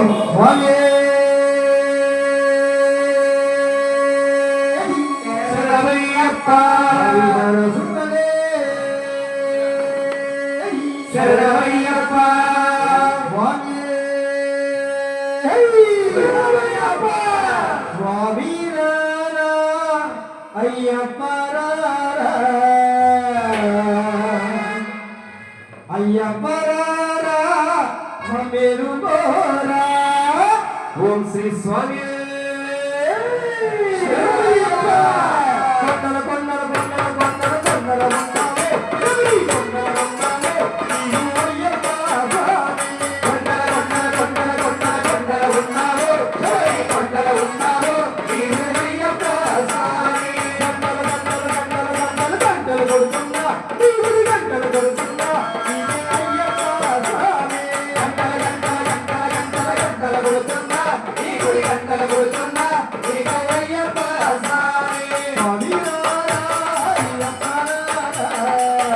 Swami சிறமையப்பா சுந்தரே சிறமையப்பா Swami சிறமையப்பா Swami మెరుగోరా Om Shri Swamy.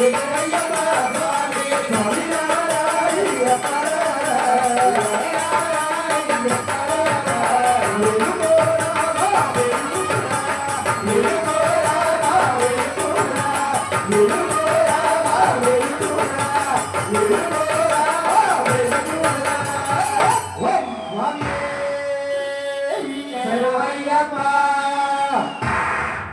Thank you.